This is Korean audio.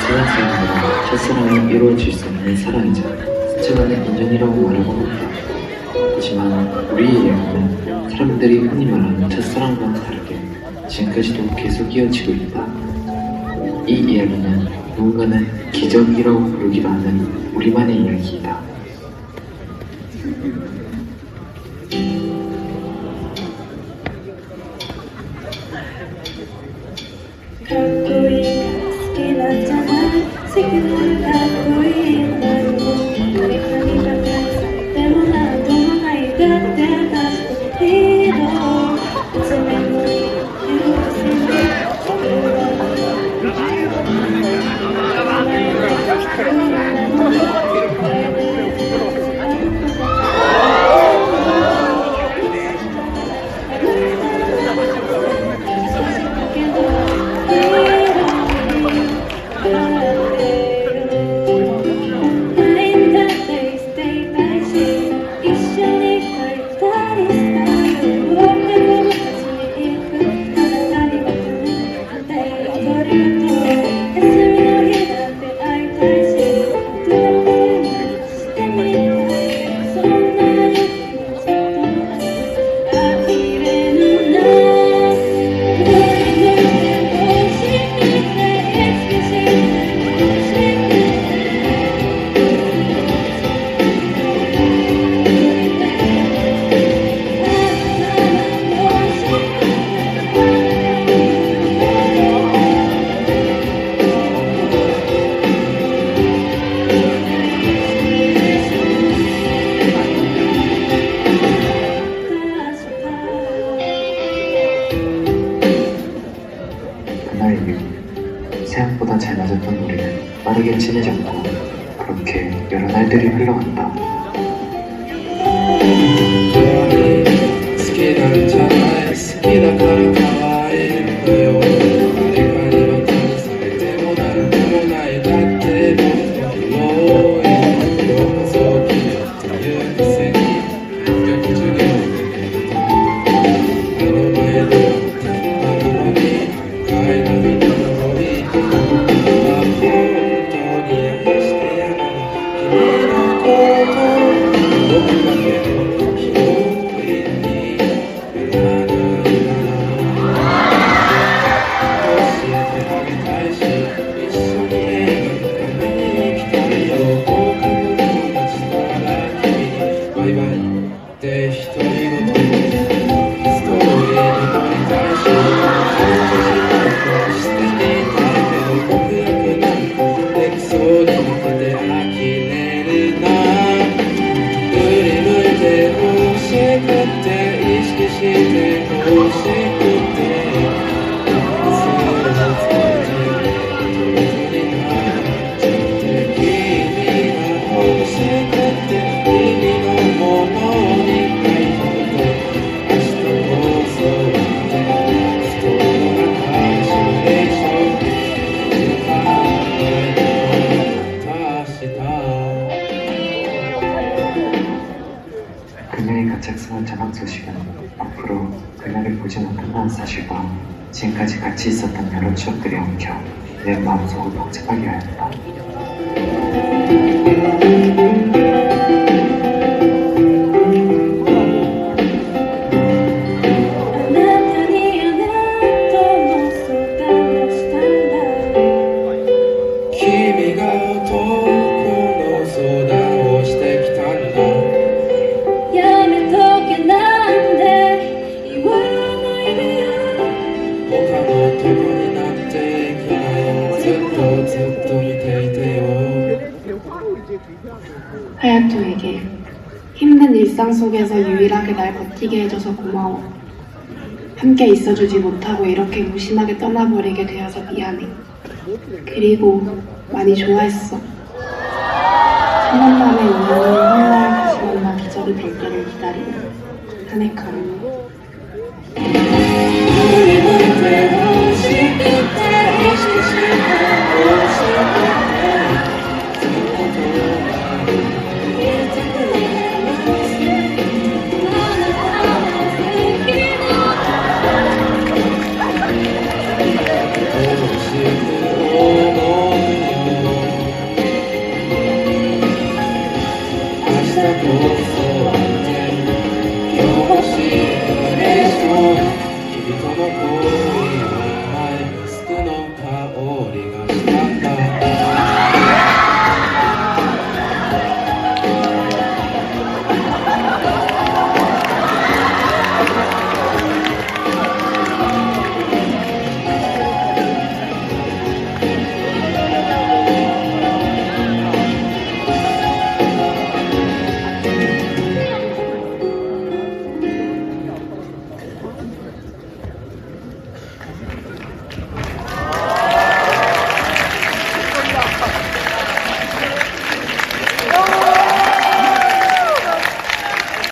자연스럽게 첫사랑은 이루어질 수 없는 사랑이자 수천만의 인연이라고 말하고 하지만 우리의 이야기는 사람들이 흔히 말하는 첫사랑과는 다르게 지금까지도 계속 이어지고 있다. 이 이야기는 누군가는 기적이라고 부르기도 하는 우리만의 이야기이다. take you to 생각보다 잘 맞았던 우리는 빠르게 친해졌고 그렇게 여러 날들이 흘러갔다. Música 사실과 지금까지 같이 있었던 여러 추억들이 엉켜 내 마음속을 복잡하게 하였다.「 하야토에게 힘든 일상 속에서 유일하게 날 버티게 해줘서 고마워. 함께 있어주지 못하고 이렇게 무심하게 떠나버리게 되어서 미안해. 그리고 많이 좋아했어. 첫 만남의 운명은 훗날 다시 만나 기적이 될 때를 기다리는 하네카루.